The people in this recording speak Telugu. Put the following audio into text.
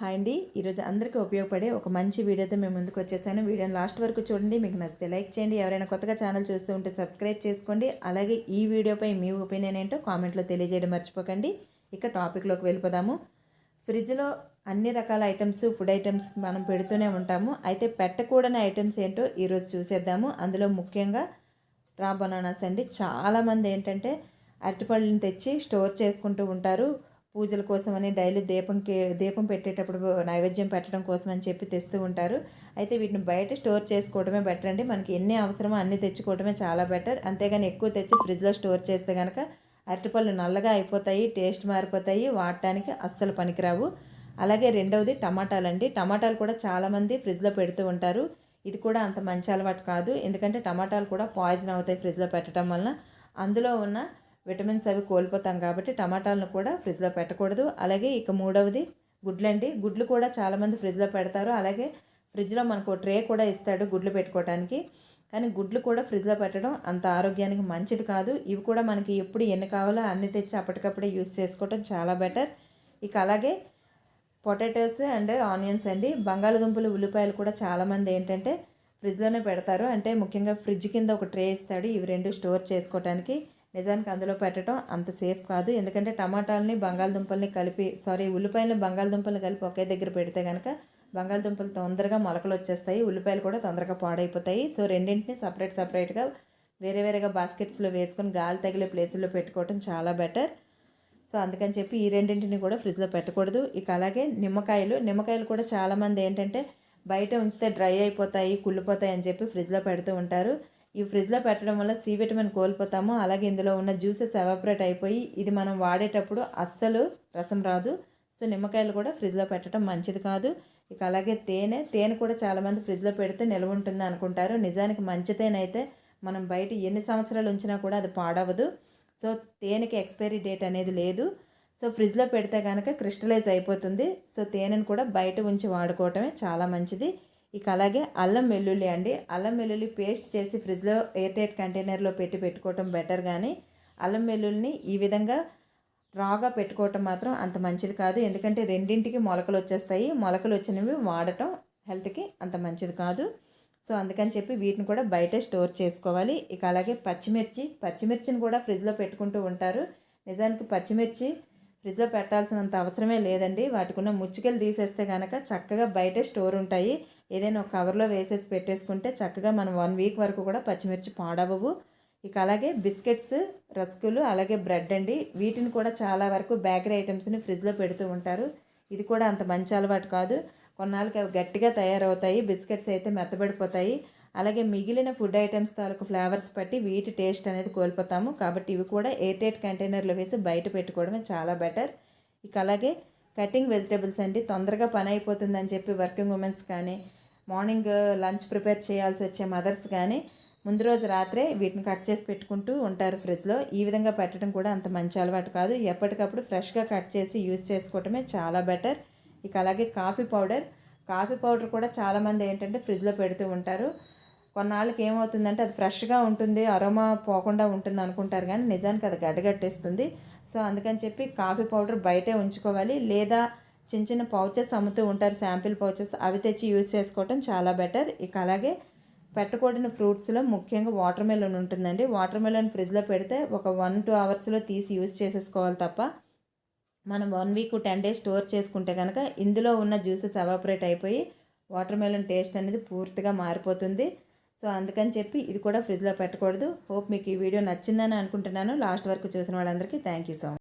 హాయ్ అండి. ఈరోజు అందరికీ ఉపయోగపడే ఒక మంచి వీడియోతో మేము ముందుకు వచ్చేసాను. వీడియోని లాస్ట్ వరకు చూడండి మీకు నచ్చితే లైక్ చేయండి. ఎవరైనా కొత్తగా ఛానల్ చూస్తూ ఉంటే సబ్స్క్రైబ్ చేసుకోండి. అలాగే ఈ వీడియోపై మీ ఒపీనియన్ ఏంటో కామెంట్లో తెలియజేయడం మర్చిపోకండి. ఇక టాపిక్లోకి వెళ్ళిపోదాము. ఫ్రిడ్జ్లో అన్ని రకాల ఐటమ్స్ ఫుడ్ ఐటమ్స్ మనం పెడుతూనే ఉంటాము. అయితే పెట్టకూడని ఐటమ్స్ ఏంటో ఈరోజు చూసేద్దాము. అందులో ముఖ్యంగా రా బనానాస్ అండి. చాలామంది ఏంటంటే అరటిపళ్ళని తెచ్చి స్టోర్ చేసుకుంటూ ఉంటారు. పూజల కోసమని డైలీ దీపంకి దీపం పెట్టేటప్పుడు నైవేద్యం పెట్టడం కోసం అని చెప్పి తెస్తూ ఉంటారు. అయితే వీటిని బయట స్టోర్ చేసుకోవడమే బెటర్ అండి. మనకి ఎన్ని అవసరమో అన్ని తెచ్చుకోవడమే చాలా బెటర్. అంతేగాని ఎక్కువ తెచ్చి ఫ్రిడ్జ్లో స్టోర్ చేస్తే కనుక అరటిపళ్ళు నల్లగా అయిపోతాయి టేస్ట్ మారిపోతాయి వాడటానికి అస్సలు పనికిరావు. అలాగే రెండవది టమాటాలు అండి టమాటాలు కూడా చాలామంది ఫ్రిడ్జ్లో పెడుతూ ఉంటారు. ఇది కూడా అంత మంచి అలవాటు కాదు. ఎందుకంటే టమాటాలు కూడా పాయిజన్ అవుతాయి ఫ్రిడ్జ్లో పెట్టడం వలన. అందులో ఉన్న విటమిన్స్ అవి కోల్పోతాం కాబట్టి టమాటాలను కూడా ఫ్రిడ్జ్లో పెట్టకూడదు. అలాగే ఇక మూడవది గుడ్లండి గుడ్లు కూడా చాలామంది ఫ్రిడ్జ్లో పెడతారు. అలాగే ఫ్రిడ్జ్లో మనకు ట్రే కూడా ఇస్తాడు గుడ్లు పెట్టుకోవడానికి కానీ గుడ్లు కూడా ఫ్రిడ్జ్లో పెట్టడం అంత ఆరోగ్యానికి మంచిది కాదు. ఇవి కూడా మనకి ఎప్పుడు ఎన్ని కావాలో అన్ని తెచ్చి అప్పటికప్పుడే యూస్ చేసుకోవటం చాలా బెటర్. ఇక అలాగే పొటాటోస్ అండ్ ఆనియన్స్ అండి. బంగాళదుంపలు ఉల్లిపాయలు కూడా చాలామంది ఏంటంటే ఫ్రిడ్జ్లోనే పెడతారు. అంటే ముఖ్యంగా ఫ్రిడ్జ్ కింద ఒక ట్రే ఇస్తాడు. ఇవి రెండు స్టోర్ చేసుకోవడానికి నిజానికి అందులో పెట్టడం అంత సేఫ్ కాదు. ఎందుకంటే టమాటాలని బంగాళదుంపల్ని కలిపి సారీ ఉల్లిపాయలు బంగాళదుంపల్ని కలిపి ఒకే దగ్గర పెడితే కనుక బంగాళదుంపలు తొందరగా మొలకలు వచ్చేస్తాయి. ఉల్లిపాయలు కూడా తొందరగా పాడైపోతాయి. సో రెండింటిని సపరేట్ సపరేట్గా వేరే వేరేగా బాస్కెట్స్లో వేసుకొని గాలి తగిలే ప్లేసుల్లో పెట్టుకోవటం చాలా బెటర్. సో అందుకని చెప్పి ఈ రెండింటిని కూడా ఫ్రిడ్జ్లో పెట్టకూడదు. ఇక అలాగే నిమ్మకాయలు. నిమ్మకాయలు కూడా చాలామంది ఏంటంటే బయట ఉంచితే డ్రై అయిపోతాయి కుళ్ళిపోతాయి అని చెప్పి ఫ్రిడ్జ్లో పెడుతూ ఉంటారు. ఈ ఫ్రిడ్జ్లో పెట్టడం వల్ల సి విటమిన్ కోల్పోతాము. అలాగే ఇందులో ఉన్న జ్యూసెస్ ఎవాపరేట్ అయిపోయి ఇది మనం వాడేటప్పుడు అస్సలు రసం రాదు. సో నిమ్మకాయలు కూడా ఫ్రిడ్జ్లో పెట్టడం మంచిది కాదు. ఇక అలాగే తేనె తేనె కూడా చాలామంది ఫ్రిడ్జ్లో పెడితే నిల్వ ఉంటుంది అనుకుంటారు. నిజానికి మంచి తేనె అయితే మనం బయట ఎన్ని సంవత్సరాలు ఉంచినా కూడా అది పాడవదు. సో తేనెకి ఎక్స్పైరీ డేట్ అనేది లేదు. సో ఫ్రిడ్జ్లో పెడితే కనుక క్రిస్టలైజ్ అయిపోతుంది. సో తేనెను కూడా బయట ఉంచి వాడుకోవటమే చాలా మంచిది. ఇక అలాగే అల్లం వెల్లుల్లి అండి. అల్లం వెల్లుల్లి పేస్ట్ చేసి ఫ్రిడ్జ్లో ఎయిర్ టైట్ కంటైనర్లో పెట్టి పెట్టుకోవటం బెటర్ కానీ అల్లం వెల్లుల్లిని ఈ విధంగా రాగా పెట్టుకోవటం మాత్రం అంత మంచిది కాదు. ఎందుకంటే రెండింటికి మొలకలు వచ్చేస్తాయి. మొలకలు వచ్చినవి వాడటం హెల్త్కి అంత మంచిది కాదు. సో అందుకని చెప్పి వీటిని కూడా బయట స్టోర్ చేసుకోవాలి. ఇక అలాగే పచ్చిమిర్చి పచ్చిమిర్చిని కూడా ఫ్రిడ్జ్లో పెట్టుకుంటూ ఉంటారు. నిజానికి పచ్చిమిర్చి ఫ్రిడ్జ్లో పెట్టాల్సినంత అవసరమే లేదండి. వాటికున్న ముచ్చుకలు తీసేస్తే కనుక చక్కగా బయట స్టోర్ ఉంటాయి. ఏదైనా ఒక కవర్లో వేసేసి పెట్టేసుకుంటే చక్కగా మనం వన్ వీక్ వరకు కూడా పచ్చిమిర్చి పాడవవు. ఇక అలాగే బిస్కెట్స్ రస్కులు అలాగే బ్రెడ్ అండి. వీటిని కూడా చాలా వరకు బేకరీ ఐటమ్స్ని ఫ్రిడ్జ్లో పెడుతూ ఉంటారు. ఇది కూడా అంత మంచి అలవాటు కాదు. కొన్నాళ్ళకి అవి గట్టిగా తయారవుతాయి బిస్కెట్స్ అయితే మెత్తబడిపోతాయి. అలాగే మిగిలిన ఫుడ్ ఐటమ్స్ తాలూకు ఫ్లేవర్స్ బట్టి వీటి టేస్ట్ అనేది కోల్పోతాము. కాబట్టి ఇవి కూడా ఎయిర్ టైట్ కంటైనర్లో వేసి బయట పెట్టుకోవడమే చాలా బెటర్ ఇక అలాగే కటింగ్ వెజిటేబుల్స్ అండి. తొందరగా పని అయిపోతుందని చెప్పి వర్కింగ్ ఉమెన్స్ కానీ మార్నింగ్ లంచ్ ప్రిపేర్ చేయాల్సి వచ్చే మదర్స్ కానీ ముందు రోజు రాత్రే వీటిని కట్ చేసి పెట్టుకుంటూ ఉంటారు ఫ్రిడ్జ్లో. ఈ విధంగా పెట్టడం కూడా అంత మంచి అలవాటు కాదు. ఎప్పటికప్పుడు ఫ్రెష్గా కట్ చేసి యూజ్ చేసుకోవటమే చాలా బెటర్. ఇక అలాగే కాఫీ పౌడర్. కాఫీ పౌడర్ కూడా చాలామంది ఏంటంటే ఫ్రిడ్జ్లో పెడుతూ ఉంటారు. కొన్నాళ్ళకి ఏమవుతుందంటే అది ఫ్రెష్గా ఉంటుంది అరోమా పోకుండా ఉంటుంది అనుకుంటారు కానీ నిజానికి అది గడ్డగట్టేస్తుంది. సో అందుకని చెప్పి కాఫీ పౌడర్ బయటే ఉంచుకోవాలి. లేదా చిన్న చిన్న పౌచెస్ అమ్ముతూ ఉంటారు శాంపిల్ పౌచెస్. అవి తెచ్చి యూజ్ చేసుకోవటం చాలా బెటర్. ఇక అలాగే పెట్టకూడని ఫ్రూట్స్లో ముఖ్యంగా వాటర్ మెలన్ ఉంటుందండి. వాటర్ మెలన్ ఫ్రిడ్జ్లో పెడితే ఒక వన్ టూ అవర్స్లో తీసి యూజ్ చేసేసుకోవాలి తప్ప మనం one week ten days store చేసుకుంటే కనుక ఇందులో ఉన్న జ్యూసెస్ ఎవాపరేట్ అయిపోయి వాటర్ మెలన్ టేస్ట్ అనేది పూర్తిగా మారిపోతుంది. సో అందుకని చెప్పి ఇది కూడా ఫ్రిడ్జ్లో పెట్టకూడదు. హోప్ మీకు ఈ వీడియో నచ్చిందని అనుకుంటున్నాను. లాస్ట్ వరకు చూసిన వాళ్ళందరికీ థ్యాంక్ యూ సో మచ్